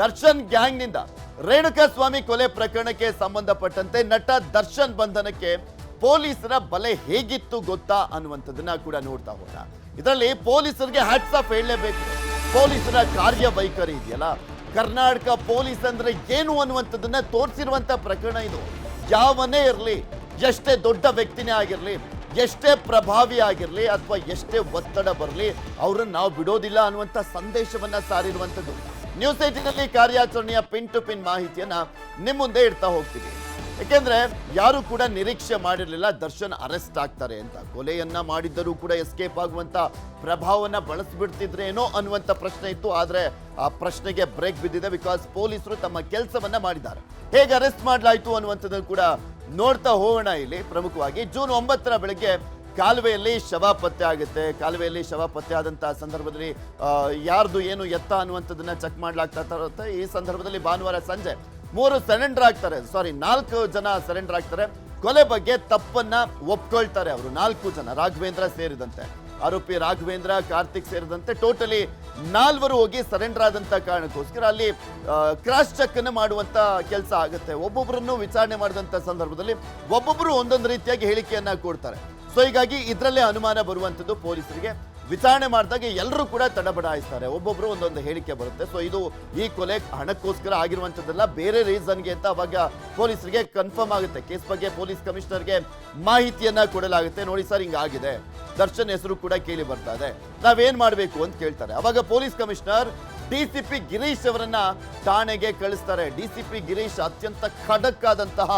ದರ್ಶನ್ ಗ್ಯಾಂಗ್ನಿಂದ ರೇಣುಕಾ ಸ್ವಾಮಿ ಕೊಲೆ ಪ್ರಕರಣಕ್ಕೆ ಸಂಬಂಧಪಟ್ಟಂತೆ ನಟ ದರ್ಶನ್ ಬಂಧನಕ್ಕೆ ಪೊಲೀಸರ ಬಲೆ ಹೇಗಿತ್ತು ಗೊತ್ತಾ ಅನ್ನುವಂಥದ್ದನ್ನ ಕೂಡ ನೋಡ್ತಾ ಹೋದ ಇದರಲ್ಲಿ ಪೊಲೀಸರಿಗೆ ಹ್ಯಾಟ್ಸ್ ಆಫ್ ಹೇಳಲೇಬೇಕು. ಪೊಲೀಸರ ಕಾರ್ಯವೈಖರಿ ಇದೆಯಲ್ಲ? ಕರ್ನಾಟಕ ಪೊಲೀಸ್ ಅಂದ್ರೆ ಏನು ಅನ್ನುವಂಥದ್ದನ್ನ ತೋರಿಸಿರುವಂತ ಪ್ರಕರಣ ಇದು. ಯಾವನೇ ಇರಲಿ, ಎಷ್ಟೇ ದೊಡ್ಡ ವ್ಯಕ್ತಿನೇ ಆಗಿರಲಿ, ಎಷ್ಟೇ ಪ್ರಭಾವಿ ಆಗಿರಲಿ ಅಥವಾ ಎಷ್ಟೇ ಒತ್ತಡ ಬರಲಿ, ಅವ್ರನ್ನ ನಾವು ಬಿಡೋದಿಲ್ಲ ಅನ್ನುವಂಥ ಸಂದೇಶವನ್ನ ಸಾರಿರುವಂಥದ್ದು. ನ್ಯೂಸ್ ಏಟಿನಲ್ಲಿ ಕಾರ್ಯಾಚರಣೆಯ ಪಿನ್ ಟು ಪಿನ್ ಮಾಹಿತಿಯನ್ನ ನಿಮ್ಮ ಮುಂದೆ ಇಡ್ತಾ ಹೋಗ್ತೀವಿ ಯಾಕೆಂದ್ರೆ ಯಾರು ಕೂಡ ನಿರೀಕ್ಷೆ ಮಾಡಿರಲಿಲ್ಲ ದರ್ಶನ್ ಅರೆಸ್ಟ್ ಆಗ್ತಾರೆ ಅಂತ. ಕೊಲೆಯನ್ನ ಮಾಡಿದ್ದರೂ ಕೂಡ ಎಸ್ಕೇಪ್ ಆಗುವಂತ ಪ್ರಭಾವನ ಬಳಸ್ಬಿಡ್ತಿದ್ರೇನೋ ಅನ್ನುವಂತ ಪ್ರಶ್ನೆ ಇತ್ತು. ಆದ್ರೆ ಆ ಪ್ರಶ್ನೆಗೆ ಬ್ರೇಕ್ ಬಿದ್ದಿದೆ ಬಿಕಾಸ್ ಪೊಲೀಸರು ತಮ್ಮ ಕೆಲಸವನ್ನ ಮಾಡಿದ್ದಾರೆ. ಹೇಗೆ ಅರೆಸ್ಟ್ ಮಾಡಲಾಯಿತು ಅನ್ನುವಂಥದ್ದು ಕೂಡ ನೋಡ್ತಾ ಹೋಗೋಣ ಇಲ್ಲಿ. ಪ್ರಮುಖವಾಗಿ ಜೂನ್ ಒಂಬತ್ತರ ಬೆಳಗ್ಗೆ ಕಾಲುವೆಯಲ್ಲಿ ಶವ ಪತ್ತೆ ಆಗುತ್ತೆ. ಕಾಲುವೆಯಲ್ಲಿ ಶವ ಪತ್ತೆ ಆದಂತಹ ಸಂದರ್ಭದಲ್ಲಿ ಯಾರ್ದು ಏನು ಎತ್ತ ಅನ್ನುವಂಥದ್ದನ್ನ ಚೆಕ್ ಮಾಡ್ಲಾಗ್ತಾ ಇರುತ್ತೆ. ಈ ಸಂದರ್ಭದಲ್ಲಿ ಭಾನುವಾರ ಸಂಜೆ ಮೂರು ಸರೆಂಡರ್ ಆಗ್ತಾರೆ. ಸಾರಿ ನಾಲ್ಕು ಜನ ಸರೆಂಡರ್ ಆಗ್ತಾರೆ. ಕೊಲೆ ಬಗ್ಗೆ ತಪ್ಪನ್ನ ಒಪ್ಕೊಳ್ತಾರೆ ಅವರು. ನಾಲ್ಕು ಜನ, ರಾಘವೇಂದ್ರ ಸೇರಿದಂತೆ. ಆರೋಪಿ ರಾಘವೇಂದ್ರ, ಕಾರ್ತಿಕ್ ಸೇರಿದಂತೆ ಟೋಟಲಿ ನಾಲ್ವರು ಹೋಗಿ ಸರೆಂಡರ್ ಆದಂತ ಕಾರಣಕ್ಕೋಸ್ಕರ ಅಲ್ಲಿ ಕ್ರಾಸ್ ಚೆಕ್ ಅನ್ನು ಮಾಡುವಂತ ಕೆಲಸ ಆಗುತ್ತೆ. ಒಬ್ಬೊಬ್ಬರನ್ನು ವಿಚಾರಣೆ ಮಾಡಿದಂತ ಸಂದರ್ಭದಲ್ಲಿ ಒಬ್ಬೊಬ್ಬರು ಒಂದೊಂದು ರೀತಿಯಾಗಿ ಹೇಳಿಕೆಯನ್ನ ಕೊಡ್ತಾರೆ. ಸೊ ಹೀಗಾಗಿ ಇದರಲ್ಲೇ ಅನುಮಾನ ಬರುವಂಥದ್ದು ಪೊಲೀಸರಿಗೆ. ವಿಚಾರಣೆ ಮಾಡಿದಾಗ ಎಲ್ಲರೂ ಕೂಡ ತಡಬಡಾಯಿಸ್ತಾರೆ. ಒಬ್ಬೊಬ್ರು ಒಂದೊಂದು ಹೇಳಿಕೆ ಬರುತ್ತೆ. ಸೊ ಇದು ಈ ಕೊಲೆ ಹಣಕ್ಕೋಸ್ಕರ ಆಗಿರುವಂಥದ್ದೆಲ್ಲ. ಬೇರೆ ರೀಸನ್ಗೆ ಅಂತ ಅವಾಗ ಪೊಲೀಸರಿಗೆ ಕನ್ಫರ್ಮ್ ಆಗುತ್ತೆ. ಕೇಸ್ ಬಗ್ಗೆ ಪೊಲೀಸ್ ಕಮಿಷನರ್ಗೆ ಮಾಹಿತಿಯನ್ನ ಕೊಡಲಾಗುತ್ತೆ. ನೋಡಿ ಸರ್, ಹಿಂಗಾಗಿದೆ. ದರ್ಶನ್ ಹೆಸರು ಕೂಡ ಕೇಳಿ ಬರ್ತಾ ಇದೆ. ನಾವೇನ್ ಮಾಡಬೇಕು ಅಂತ ಕೇಳ್ತಾರೆ. ಅವಾಗ ಪೊಲೀಸ್ ಕಮಿಷನರ್ ಡಿಸಿಪಿ ಗಿರೀಶ್ ಅವರನ್ನ ಠಾಣೆಗೆ ಕಳಿಸ್ತಾರೆ. ಡಿಸಿಪಿ ಗಿರೀಶ್ ಅತ್ಯಂತ ಖಡಕ್ ಆದಂತಹ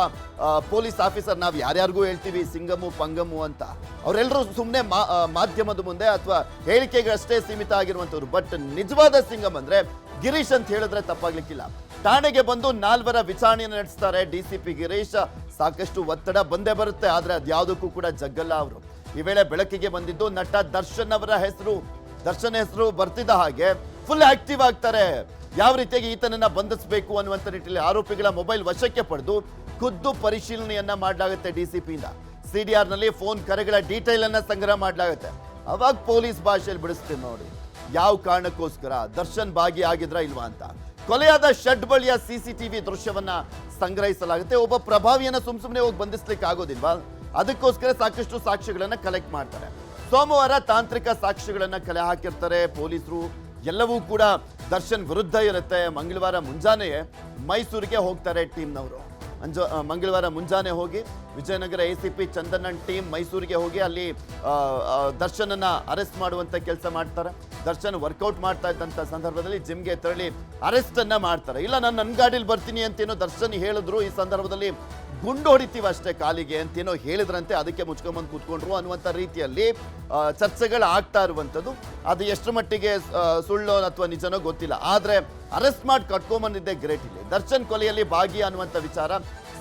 ಪೊಲೀಸ್ ಆಫೀಸರ್ ನಾವು ಯಾರ್ಯಾರಿಗೂ ಹೇಳ್ತೀವಿ, ಸಿಂಗಮು, ಪಂಗಮು ಅಂತ. ಅವರೆಲ್ಲರೂ ಸುಮ್ಮನೆ ಮಾಧ್ಯಮದ ಮುಂದೆ ಅಥವಾ ಹೇಳಿಕೆಗಷ್ಟೇ ಸೀಮಿತ ಆಗಿರುವಂಥವ್ರು. ಬಟ್ ನಿಜವಾದ ಸಿಂಗಮ್ ಅಂದ್ರೆ ಗಿರೀಶ್ ಅಂತ ಹೇಳಿದ್ರೆ ತಪ್ಪಾಗ್ಲಿಕ್ಕಿಲ್ಲ. ಠಾಣೆಗೆ ಬಂದು ನಾಲ್ವರ ವಿಚಾರಣೆಯನ್ನು ನಡೆಸ್ತಾರೆ ಡಿಸಿಪಿ ಗಿರೀಶ್. ಸಾಕಷ್ಟು ಒತ್ತಡ ಬಂದೇ ಬರುತ್ತೆ, ಆದ್ರೆ ಅದ್ಯಾವುದಕ್ಕೂ ಕೂಡ ಜಗ್ಗಲ್ಲ ಅವರು. ಈ ವೇಳೆ ಬೆಳಕಿಗೆ ಬಂದಿದ್ದು ನಟ ದರ್ಶನ್ ಅವರ ಹೆಸರು. ದರ್ಶನ್ ಹೆಸರು ಬರ್ತಿದ್ದ ಹಾಗೆ ಫುಲ್ ಆಕ್ಟಿವ್ ಆಗ್ತಾರೆ. ಯಾವ ರೀತಿಯಾಗಿ ಈತನನ್ನ ಬಂಧಿಸಬೇಕು ಅನ್ನುವಂಥ ನಿಟ್ಟಿನಲ್ಲಿ ಆರೋಪಿಗಳ ಮೊಬೈಲ್ ವಶಕ್ಕೆ ಪಡೆದು ಖುದ್ದು ಪರಿಶೀಲನೆಯನ್ನ ಮಾಡಲಾಗುತ್ತೆ ಡಿಸಿಪಿಯಿಂದ. ಸಿಡಿಆರ್ನಲ್ಲಿ ಫೋನ್ ಕರೆಗಳ ಡೀಟೇಲ್ ಅನ್ನ ಸಂಗ್ರಹ ಮಾಡಲಾಗುತ್ತೆ. ಅವಾಗ ಪೊಲೀಸ್ ಭಾಷೆಯಲ್ಲಿ ಬಿಡಿಸ್ತೀನಿ ನೋಡಿ. ಯಾವ ಕಾರಣಕ್ಕೋಸ್ಕರ? ದರ್ಶನ್ ಭಾಗಿ ಆಗಿದ್ರ ಇಲ್ವಾ ಅಂತ. ಕೊಲೆಯಾದ ಶೆಡ್ ಬಳಿಯ ಸಿಸಿಟಿವಿ ದೃಶ್ಯವನ್ನ ಸಂಗ್ರಹಿಸಲಾಗುತ್ತೆ. ಒಬ್ಬ ಪ್ರಭಾವಿಯನ್ನ ಸುಮ್ ಸುಮ್ಮನೆ ಹೋಗಿ ಬಂಧಿಸ್ಲಿಕ್ಕೆ ಆಗೋದಿಲ್ವಾ? ಅದಕ್ಕೋಸ್ಕರ ಸಾಕಷ್ಟು ಸಾಕ್ಷ್ಯಗಳನ್ನ ಕಲೆಕ್ಟ್ ಮಾಡ್ತಾರೆ. ಸೋಮವಾರ ತಾಂತ್ರಿಕ ಸಾಕ್ಷ್ಯಗಳನ್ನ ಕಲೆ ಹಾಕಿರ್ತಾರೆ ಪೊಲೀಸರು. ಎಲ್ಲವೂ ಕೂಡ ದರ್ಶನ್ ವಿರುದ್ಧ ಇರುತ್ತೆ. ಮಂಗಳವಾರ ಮುಂಜಾನೆಯೇ ಮೈಸೂರಿಗೆ ಹೋಗ್ತಾರೆ ಟೀಮ್ನವರು. ಅಂಜ ಮಂಗಳವಾರ ಮುಂಜಾನೆ ಹೋಗಿ ವಿಜಯನಗರ ಎ ಸಿ ಪಿ ಚಂದನನ್ ಟೀಮ್ ಮೈಸೂರಿಗೆ ಹೋಗಿ ಅಲ್ಲಿ ದರ್ಶನನ್ನ ಅರೆಸ್ಟ್ ಮಾಡುವಂತ ಕೆಲಸ ಮಾಡ್ತಾರೆ. ದರ್ಶನ್ ವರ್ಕೌಟ್ ಮಾಡ್ತಾ ಇದ್ದಂತ ಸಂದರ್ಭದಲ್ಲಿ ಜಿಮ್ಗೆ ತೆರಳಿ ಅರೆಸ್ಟ್ ಅನ್ನ ಮಾಡ್ತಾರೆ. ಇಲ್ಲ, ನಾನು ನನ್ನ ಗಾಡಿಲಿ ಬರ್ತೀನಿ ಅಂತೇನೋ ದರ್ಶನ್ ಹೇಳಿದ್ರು, ಈ ಸಂದರ್ಭದಲ್ಲಿ ಗುಂಡು ಹೊಡಿತೀವಿ ಅಷ್ಟೇ ಕಾಲಿಗೆ ಅಂತೇನೋ ಹೇಳಿದ್ರಂತೆ, ಅದಕ್ಕೆ ಮುಚ್ಕೊಂಬಂದು ಕೂತ್ಕೊಂಡ್ರು ಅನ್ನುವಂಥ ರೀತಿಯಲ್ಲಿ ಚರ್ಚೆಗಳು ಆಗ್ತಾ ಇರುವಂಥದ್ದು. ಅದು ಎಷ್ಟು ಮಟ್ಟಿಗೆ ಸುಳ್ಳು ಅಥವಾ ನಿಜನೋ ಗೊತ್ತಿಲ್ಲ. ಆದರೆ ಅರೆಸ್ಟ್ ಮಾಡಿ ಕಟ್ಕೊಂಬಂದಿದ್ದೆ ಗ್ರೇಟ್ ಇಲ್ಲಿ. ದರ್ಶನ್ ಕೊಲೆಯಲ್ಲಿ ಭಾಗಿ ಅನ್ನುವಂಥ ವಿಚಾರ.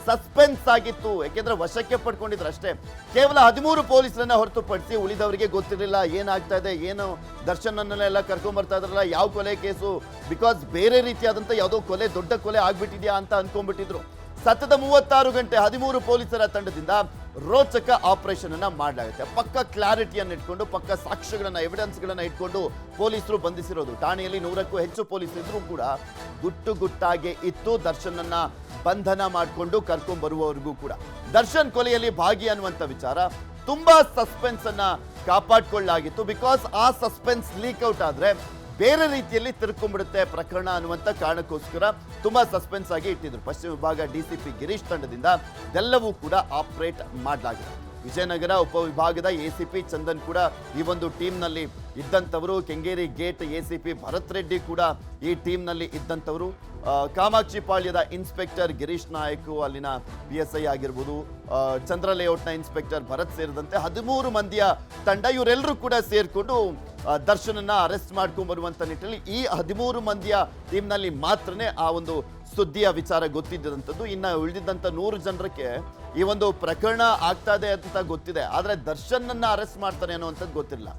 ಸಸ್ಪೆನ್ಸ್ ಆಗಿತ್ತು. ಯಾಕೆಂದ್ರೆ ವಶಕ್ಕೆ ಪಡ್ಕೊಂಡಿದ್ರು ಅಷ್ಟೇ ಕೇವಲ ಹದಿಮೂರು ಪೊಲೀಸರನ್ನ ಹೊರತುಪಡಿಸಿ ಉಳಿದವರಿಗೆ ಗೊತ್ತಿರಲಿಲ್ಲ. ಏನಾಗ್ತಾ ಇದೆ? ಏನು? ದರ್ಶನ್ ಅನ್ನೆಲ್ಲ ಕರ್ಕೊಂಡ್ ಬರ್ತಾ ಇದ್ರಲ್ಲ, ಯಾವ ಕೊಲೆ ಕೇಸು? ಬಿಕಾಸ್ ಬೇರೆ ರೀತಿಯಾದಂಥ ಯಾವುದೋ ಕೊಲೆ, ದೊಡ್ಡ ಕೊಲೆ ಆಗ್ಬಿಟ್ಟಿದ್ಯಾ ಅಂತ ಅನ್ಕೊಂಡ್ಬಿಟ್ಟಿದ್ರು. ಸತತ ಮೂವತ್ತಾರು ಗಂಟೆ ಹದಿಮೂರು ಪೊಲೀಸರ ತಂಡದಿಂದ ರೋಚಕ ಆಪರೇಷನ್ ಅನ್ನ ಮಾಡಲಾಗುತ್ತೆ. ಪಕ್ಕ ಕ್ಲಾರಿಟಿಯನ್ನು ಇಟ್ಕೊಂಡು, ಪಕ್ಕ ಸಾಕ್ಷ್ಯಗಳನ್ನ ಎವಿಡೆನ್ಸ್ಗಳನ್ನ ಇಟ್ಕೊಂಡು ಪೊಲೀಸರು ಬಂಧಿಸಿರೋದು. ಠಾಣೆಯಲ್ಲಿ ನೂರಕ್ಕೂ ಹೆಚ್ಚು ಪೊಲೀಸ್ ಇದ್ದರೂ ಕೂಡ ಗುಟ್ಟು ಗುಟ್ಟಾಗೆ ಇತ್ತು ದರ್ಶನನ್ನ. ಬಂಧನ ಮಾಡಿಕೊಂಡು ಕರ್ಕೊಂಡು ಬರುವವರೆಗೂ ಕೂಡ. ದರ್ಶನ್ ಕೊಲೆಯಲ್ಲಿ ಭಾಗಿ ಅನ್ನುವಂಥ ವಿಚಾರ ತುಂಬಾ ಸಸ್ಪೆನ್ಸ್ ಅನ್ನ ಕಾಪಾಡ್ಕೊಳ್ಳಾಗಿತ್ತು ಬಿಕಾಸ್ ಆ ಸಸ್ಪೆನ್ಸ್ ಲೀಕ್ ಔಟ್ ಆದ್ರೆ ಬೇರೆ ರೀತಿಯಲ್ಲಿ ತಿರ್ಕೊಂಡ್ಬಿಡುತ್ತೆ ಪ್ರಕರಣ ಅನ್ನುವಂಥ ಕಾರಣಕ್ಕೋಸ್ಕರ ತುಂಬಾ ಸಸ್ಪೆನ್ಸ್ ಆಗಿ ಇಟ್ಟಿದ್ರು. ಪಶ್ಚಿಮ ವಿಭಾಗ ಡಿಸಿಪಿ ಗಿರೀಶ್ ತಂಡದಿಂದ ಇದೆಲ್ಲವೂ ಕೂಡ ಆಪರೇಟ್ ಮಾಡಲಾಗಿದೆ. ವಿಜಯನಗರ ಉಪವಿಭಾಗದ ಎ ಸಿ ಪಿ ಚಂದನ್ ಕೂಡ ಈ ಒಂದು ಟೀಮ್ನಲ್ಲಿ ಇದ್ದಂಥವರು. Kengeri gate A C P Bharat Reddy ಕೂಡ ಈ ಟೀಮ್ನಲ್ಲಿ ಇದ್ದಂಥವರು. ಕಾಮಾಕ್ಷಿಪಾಳ್ಯದ ಇನ್ಸ್ಪೆಕ್ಟರ್ ಗಿರೀಶ್ ನಾಯಕ್ ಅಲ್ಲಿನ ಪಿ ಎಸ್ ಐ ಆಗಿರ್ಬೋದು. ಚಂದ್ರ ಲೇಔಟ್ನ ಇನ್ಸ್ಪೆಕ್ಟರ್ ಭರತ್ ಸೇರಿದಂತೆ ಹದಿಮೂರು ಮಂದಿಯ ತಂಡ ಇವರೆಲ್ಲರೂ ಕೂಡ ಸೇರಿಕೊಂಡು ದರ್ಶನನ್ನ ಅರೆಸ್ಟ್ ಮಾಡ್ಕೊಂಡು ಬರುವಂತ ನಿಟ್ಟಿನಲ್ಲಿ ಈ ಹದಿಮೂರು ಮಂದಿಯ ಟೀಮ್ನಲ್ಲಿ ಮಾತ್ರನೇ ಆ ಒಂದು ಸುದ್ದಿಯ ವಿಚಾರ ಗೊತ್ತಿದ್ದಂಥದ್ದು. ಇನ್ನು ಉಳಿದಿದ್ದಂಥ ನೂರು ಜನರಕ್ಕೆ ಈ ಒಂದು ಪ್ರಕರಣ ಆಗ್ತಾ ಇದೆ ಅಂತ ಗೊತ್ತಿದೆ. ಆದರೆ ದರ್ಶನನ್ನ ಅರೆಸ್ಟ್ ಮಾಡ್ತಾನೆ ಅನ್ನುವಂಥದ್ದು ಗೊತ್ತಿಲ್ಲ.